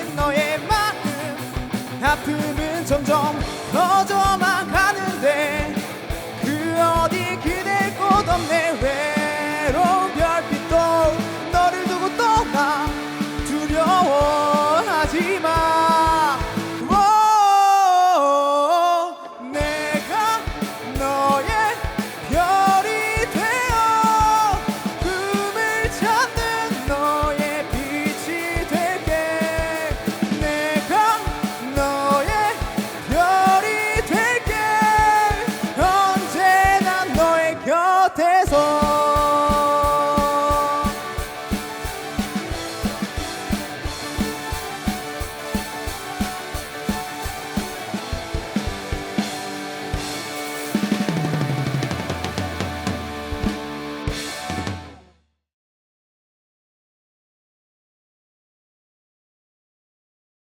가는 너의 마음. 아픔은 점점 커져만 가는데